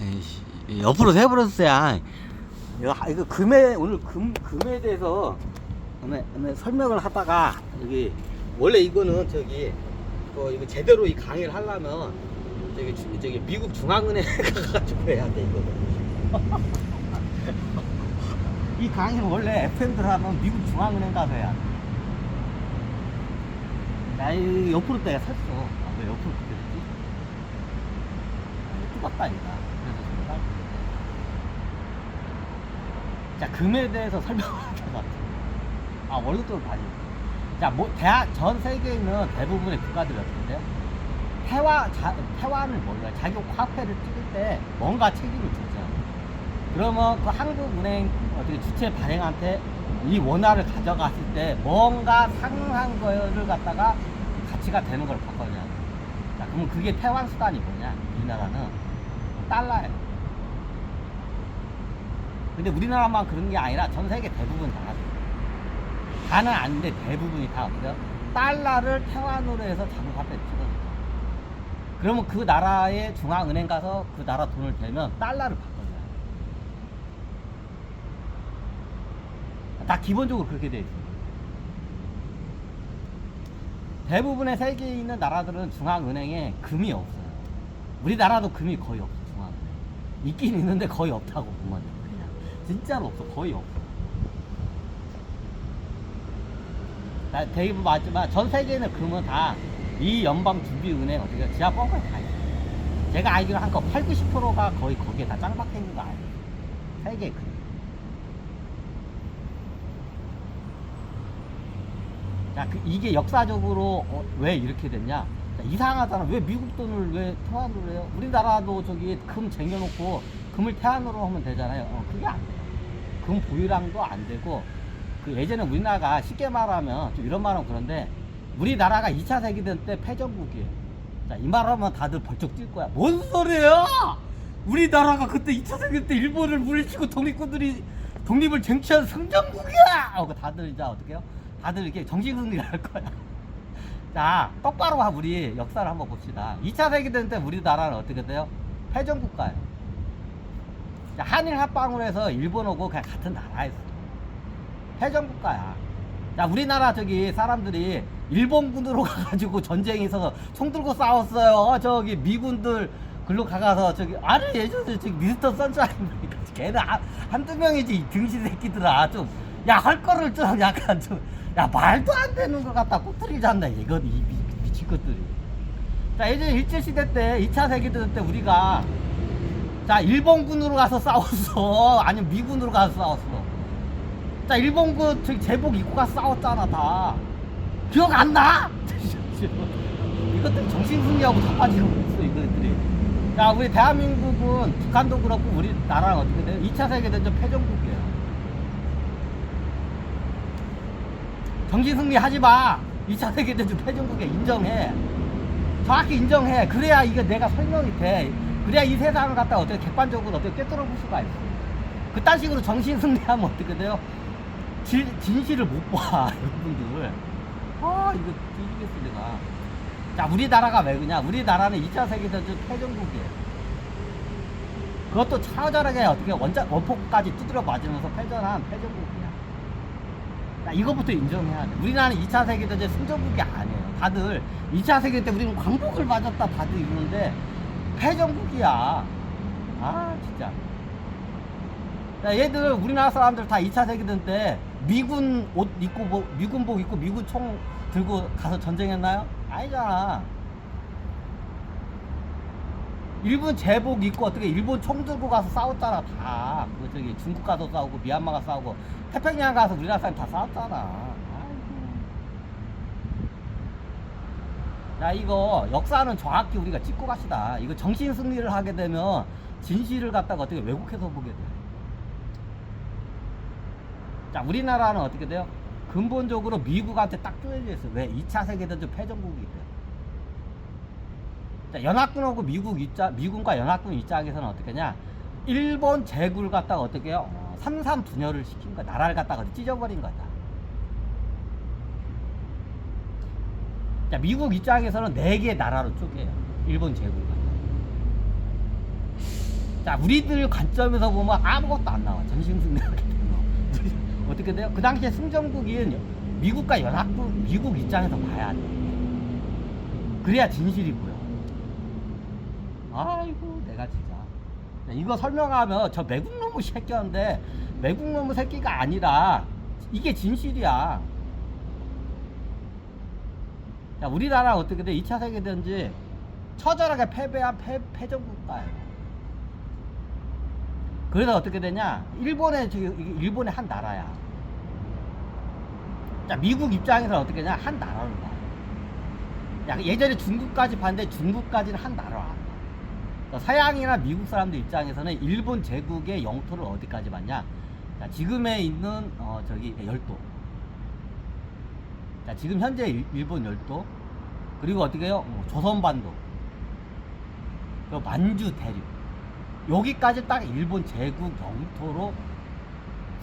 에이씨, 옆으로 세버렸어야. 이거, 이거 금에, 오늘 금, 금에 대해서 오늘, 오늘 설명을 하다가 여기, 원래 이거는 저기, 어, 이거 제대로 이 강의를 하려면 저기, 주- 저기 미국 중앙은행 가가지고 해야 돼, 이거는. 이 강의는 원래 FM들 하면 미국 중앙은행 가서 해야 돼. 야, 이 옆으로 때가 샜어. 아, 왜 옆으로 됐지? 아, 뚜껑다니까. 그래서 지금 딸. 자, 금에 대해서 설명할 것 같아. 아, 월급도 다니. 자, 뭐, 대학, 전 세계에 있는 대부분의 국가들이 어떻게 돼요? 태화, 자, 태화는 뭘까요? 자기 화폐를 찍을 때 뭔가 책임을 져요. 그러면 그 한국은행 어떻게 주체 발행한테 이 원화를 가져갔을 때 뭔가 상한 거를 갖다가 가치가 되는 걸 바꿔줘야 돼. 자, 그러면 그게 태환 수단이 뭐냐? 우리나라는 달러예요. 근데 우리나라만 그런 게 아니라 전 세계 대부분 다 그래요. 다는 아닌데 대부분이 다 어때요? 달러를 태환으로 해서 자국 화폐를 찍어줘. 그러면 그 나라의 중앙은행 가서 그 나라 돈을 대면 달러를 바꿔줘요. 다 기본적으로 그렇게 돼 있어요. 대부분의 세계에 있는 나라들은 중앙은행에 금이 없어요. 우리나라도 금이 거의 없어, 중앙은행. 있긴 있는데 거의 없다고 보면 돼요. 진짜로 없어, 거의 없어. 다 대부분 맞지만 전 세계는 금은 다이 연방준비은행 어떻게 지하 뻥커에 다 있어요. 제가 알기로 한거 8, 90%가 거의 거기에 다 짱박혀 있는 거 알아요. 세계 금. 자, 그 이게 역사적으로 어, 왜 이렇게 됐냐? 자, 이상하잖아. 왜 미국 돈을 왜 태환으로 해요? 우리나라도 저기 금 쟁여놓고 금을 태환으로 하면 되잖아요. 어, 그게 안 돼 요. 금 보유량도 안 되고, 그 예전에 우리나라가 쉽게 말하면 좀 이런 말하면 그런데, 우리나라가 2차 세계대전 때 패전국이에요. 자, 이 말하면 다들 벌쩍 뛸 거야. 뭔 소리야! 우리나라가 그때 2차 세계대 때 일본을 물리치고 독립군들이 독립을 쟁취한 승전국이야! 하고 다들 이제 어떻게 해요? 다들 이렇게 정신승리를 할 거야. 자, 똑바로 하, 우리 역사를 한번 봅시다. 2차 세계대전 때 우리나라는 어떻게 돼요? 패전국가예요. 자, 한일 합방으로 해서 일본하고 그냥 같은 나라였어. 패전국가야. 자, 우리나라 저기 사람들이 일본군으로 가가지고 전쟁에서 총 들고 싸웠어요. 저기 미군들 글로 가가서 저기 아니 예전에 저기 미스터 선샤인이니까 걔는 한- 한두 명이지 이 등신 새끼들아 좀 야 할 거를 좀 약간 좀 야 말도 안 되는 것 같다 꼬투리잖아 이건 이 미, 미친 것들이 자 예전에 일제시대 때 2차 세계대전 때 우리가 자 일본군으로 가서 싸웠어. 아니면 미군으로 가서 싸웠어. 자 일본군 저기 제복 입고 가서 싸웠잖아 다. 기억 안 나? 이것들 정신승리하고 다 빠지고 있어 이것들이. 야 우리 대한민국은 북한도 그렇고 우리 나라랑 어떻게 돼요? 2차 세계대전 패전국이에요 정신승리 하지 마. 2차 세계대전 패전국에 인정해. 정확히 인정해. 그래야 이게 내가 설명이 돼 그래야 이 세상을 갖다 어떻게 객관적으로 어떻게 꿰뚫어 볼 수가 있어. 그딴 식으로 정신 승리하면 어떻게 돼요? 진, 진실을 못 봐 여러분들. 아 이거 뒤지겠어 내가. 자 우리나라가 왜 그냐? 우리나라는 2차 세계대전 패전국이에요. 그것도 처절하게 어떻게 원자 원폭까지 두드려 맞으면서 패전한 패전국이야. 자 이거부터 인정해야 돼. 우리나라는 2차 세계대전 승전국이 아니에요. 다들 2차 세계 때 우리는 광복을 맞았다 다들 이러는데 패전국이야 아 진짜 야, 얘들 우리나라 사람들 다 2차 세계대전 때 미군 옷 입고 뭐, 미군복 입고 미군 총 들고 가서 전쟁했나요? 아니잖아. 일본 제복 입고 어떻게 일본 총 들고 가서 싸웠잖아 다. 그 저기 중국 가서 싸우고 미얀마 가서 싸우고 태평양 가서 우리나라 사람 다 싸웠잖아. 아이고. 자 이거 역사는 정확히 우리가 짚고 갑시다. 이거 정신 승리를 하게 되면 진실을 갖다가 어떻게 왜곡해서 보게 돼. 자, 우리나라는 어떻게 돼요? 근본적으로 미국한테 딱 쪼여져 있어. 왜? 2차 세계대전 패전국이기 때문에. 자, 연합군하고 미국 입장, 미군과 연합군 입장에서는 어떻게 하냐? 일본 제국을 갖다가 어떻게 해요? 어, 삼삼 분열을 시킨 거야. 나라를 갖다가 찢어버린 거다. 자, 미국 입장에서는 네 개의 나라로 쪼개요. 일본 제국을. 자, 우리들 관점에서 보면 아무것도 안 나와. 전신승리하게 되면. 어떻게 돼요? 그 당시에 승전국인 미국과 연합국, 미국 입장에서 봐야 돼. 그래야 진실이 보여. 아이고, 내가 진짜. 자, 이거 설명하면 저 매국놈의 새끼였는데, 매국놈의 새끼가 아니라, 이게 진실이야. 자, 우리나라 어떻게 돼? 2차 세계대전지 처절하게 패배한 패, 패전국가예요. 그래서 어떻게 되냐? 일본의 일본의 한 나라야. 자, 미국 입장에서는 어떻게 되냐? 한 나라로 봐. 야, 예전에 중국까지 봤는데 중국까지는 한 나라야. 서양이나 미국 사람들 입장에서는 일본 제국의 영토를 어디까지 봤냐? 자, 지금에 있는 어 저기 열도. 자, 지금 현재 일- 일본 열도. 그리고 어떻게 해요? 뭐 조선 반도. 그리고 만주 대륙. 여기까지 딱 일본 제국 영토로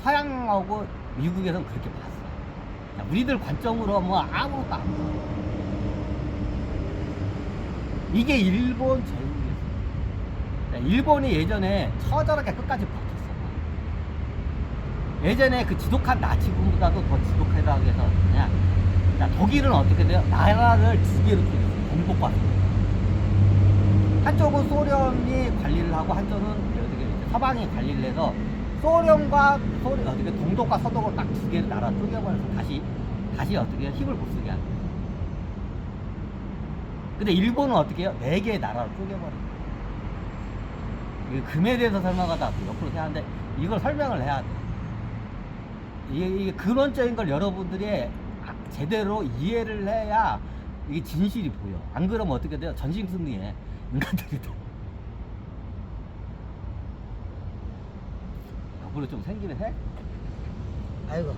서양하고 미국에서는 그렇게 봤어. 자, 우리들 관점으로 뭐 아무것도 안 보여. 이게 일본 제국이었어. 자, 일본이 예전에 처절하게 끝까지 버텼어. 예전에 그 지독한 나치 군보다도 더 지독하다고 해서 그냥 자, 독일은 어떻게 돼요? 나라를 두 개로 동독과 서독. 한쪽은 소련이 관리를 하고 한쪽은 어떻게 이제 서방이 관리를 해서 소련과 소련 어떻게 동독과 서독을 딱 두 개를 나라 쪼개버려서 다시 다시 어떻게 해요? 힘을 못 쓰게 하는 거예요. 근데 일본은 어떻게 해요? 네 개의 나라로 쪼개버려요. 이게 금에 대해서 설명하다 또 옆으로 해야 하는데 이걸 설명을 해야 돼. 이게, 이게 근원적인 걸 여러분들이 아- 제대로 이해를 해야 이게 진실이 보여. 안 그러면 어떻게 돼요? 전신승리해. 인간들이 도 옆으로 좀 생기는 해? 아이고